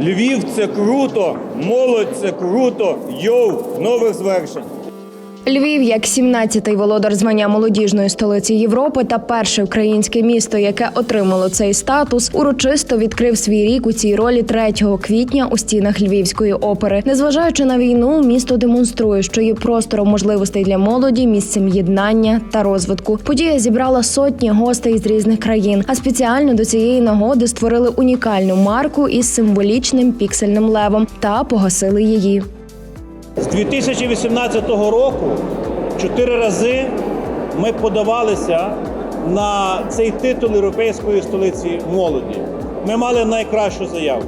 Львів це круто, молодь це круто, йоу, нових звершень. Львів, як 17-й володар звання молодіжної столиці Європи та перше українське місто, яке отримало цей статус, урочисто відкрив свій рік у цій ролі 3 квітня у стінах Львівської опери. Незважаючи на війну, місто демонструє, що є простором можливостей для молоді, місцем єднання та розвитку. Подія зібрала сотні гостей з різних країн. А спеціально до цієї нагоди створили унікальну марку із символічним піксельним левом та погасили її. З 2018 року чотири рази ми подавалися на цей титул Європейської столиці молоді. Ми мали найкращу заяву.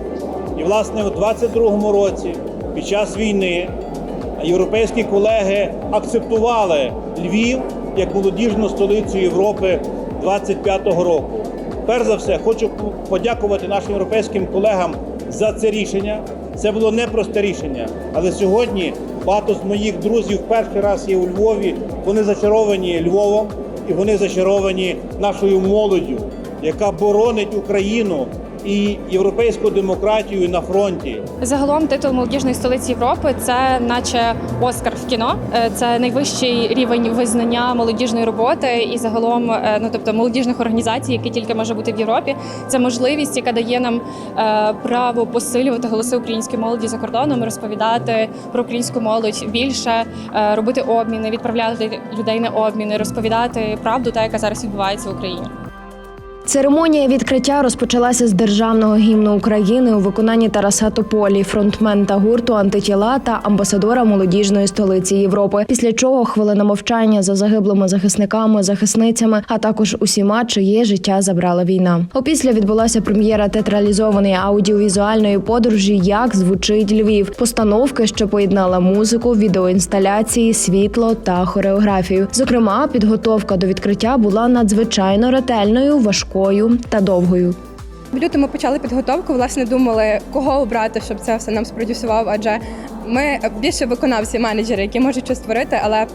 І, власне, у 2022 році, під час війни, європейські колеги акцептували Львів як молодіжну столицю Європи 25-го року. Перш за все, хочу подякувати нашим європейським колегам за це рішення. Це було непросте рішення, але сьогодні багато з моїх друзів перший раз є у Львові. Вони зачаровані Львовом і вони зачаровані нашою молоддю, яка боронить Україну і європейську демократію на фронті. Загалом титул молодіжної столиці Європи це наче Оскар в кіно. Е, Це найвищий рівень визнання молодіжної роботи і загалом, е, ну тобто молодіжних організацій, які тільки може бути в Європі. Це можливість, яка дає нам е, право посилювати голоси української молоді за кордоном, розповідати про українську молодь більше, робити обміни, відправляти людей на обміни, розповідати правду, та яка зараз відбувається в Україні. Церемонія відкриття розпочалася з державного гімну України у виконанні Тараса Тополі, фронтмента гурту антитіла та амбасадора молодіжної столиці Європи. Після чого хвилина мовчання за загиблими захисниками, захисницями, а також усіма, чиє життя забрала війна. Опісля відбулася прем'єра театралізованої аудіовізуальної подорожі Як звучить Львів, постановки, що поєднала музику, відеоінсталяції, світло та хореографію. Зокрема, підготовка до відкриття була надзвичайно ретельною, важкою та довгою. В лютому почали підготовку. Власне, думали, кого обрати, щоб це все нам спродюсував. Адже ми більше виконавці, менеджери, які можуть щось створити, але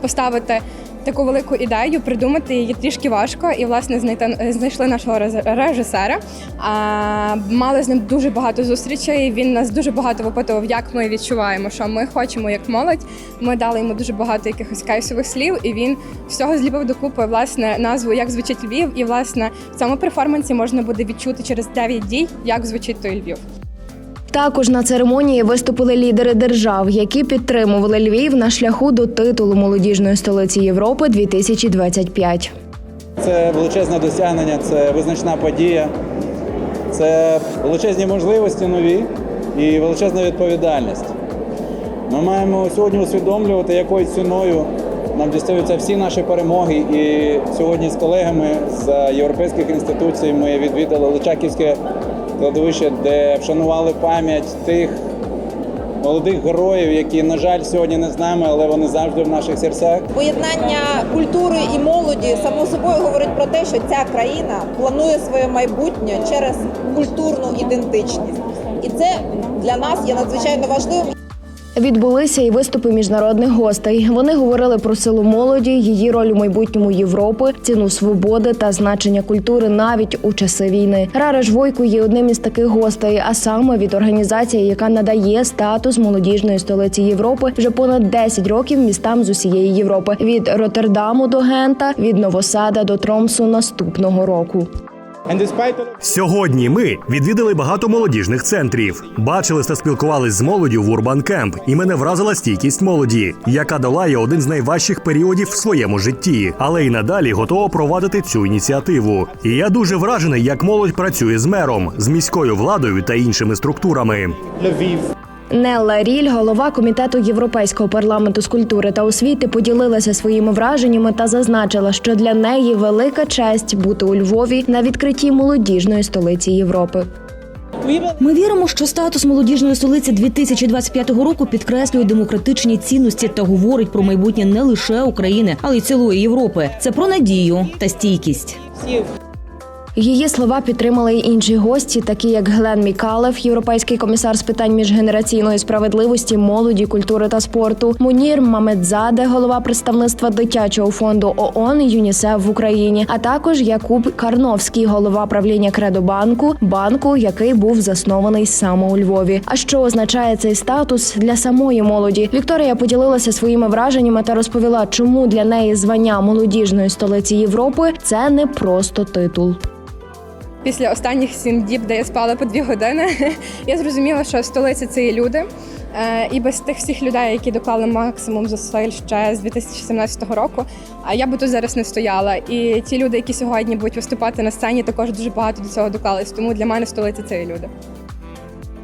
поставити таку велику ідею, придумати її трішки важко. І власне знайти знайшли нашого реж- режисера. А, мали з ним дуже багато зустрічей. Він нас дуже багато випитував, як ми відчуваємо, що ми хочемо як молодь. Ми дали йому дуже багато якихось кейсових слів, і він всього зліпив докупи власне назву Як звучить Львів. І власне в цьому перформансі можна буде відчути через 9 дій, як звучить той Львів. Також на церемонії виступили лідери держав, які підтримували Львів на шляху до титулу молодіжної столиці Європи 2025. Це величезне досягнення, це визначна подія, це величезні можливості нові і величезна відповідальність. Ми маємо сьогодні усвідомлювати, якою ціною нам дістаються всі наші перемоги. І сьогодні з колегами з європейських інституцій ми відвідали Личаківське кладовище, де вшанували пам'ять тих молодих героїв, які, на жаль, сьогодні не з нами, але вони завжди в наших серцях. Поєднання культури і молоді само собою говорить про те, що ця країна планує своє майбутнє через культурну ідентичність, і це для нас є надзвичайно важливим. Відбулися і виступи міжнародних гостей. Вони говорили про силу молоді, її роль у майбутньому Європи, ціну свободи та значення культури навіть у часи війни. Рара Жвойко є одним із таких гостей, а саме від організації, яка надає статус молодіжної столиці Європи вже понад 10 років містам з усієї Європи від Роттердаму до Гента, від Новосада до Тромсу наступного року. Сьогодні ми відвідали багато молодіжних центрів, бачили та спілкувались з молоддю в Урбан Кемп, і мене вразила стійкість молоді, яка долає один з найважчих періодів в своєму житті, але й надалі готова провадити цю ініціативу. І я дуже вражений, як молодь працює з мером, з міською владою та іншими структурами. Нелла Ріль, голова комітету Європейського парламенту з культури та освіти, поділилася своїми враженнями та зазначила, що для неї велика честь бути у Львові на відкритті молодіжної столиці Європи. Ми віримо, що статус молодіжної столиці 2025 року підкреслює демократичні цінності та говорить про майбутнє не лише України, але й цілої Європи. Це про надію та стійкість. Її слова підтримали й інші гості, такі як Глен Мікалев, європейський комісар з питань міжгенераційної справедливості, молоді, культури та спорту, Мунір Мамедзаде, голова представництва дитячого фонду ООН ЮНІСЕФ в Україні, а також Якуб Карновський, голова правління Кредобанку, банку, який був заснований саме у Львові. А що означає цей статус для самої молоді? Вікторія поділилася своїми враженнями та розповіла, чому для неї звання молодіжної столиці Європи це не просто титул. Після останніх сім діб, де я спала по дві години, я зрозуміла, що столиця це є люди. Е, І без тих всіх людей, які доклали максимум зусиль ще з 2017 року, а я би тут зараз не стояла. І ті люди, які сьогодні будуть виступати на сцені, також дуже багато до цього доклались. Тому для мене столиця це є люди.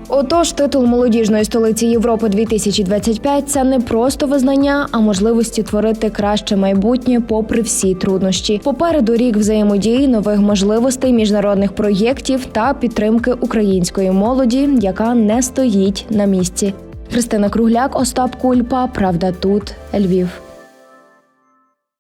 Отож, титул молодіжної столиці Європи 2025 – це не просто визнання, а можливості творити краще майбутнє попри всі труднощі. Попереду рік взаємодії, нових можливостей, міжнародних проєктів та підтримки української молоді, яка не стоїть на місці. Христина Кругляк, Остап Кульпа. Правда, тут Львів.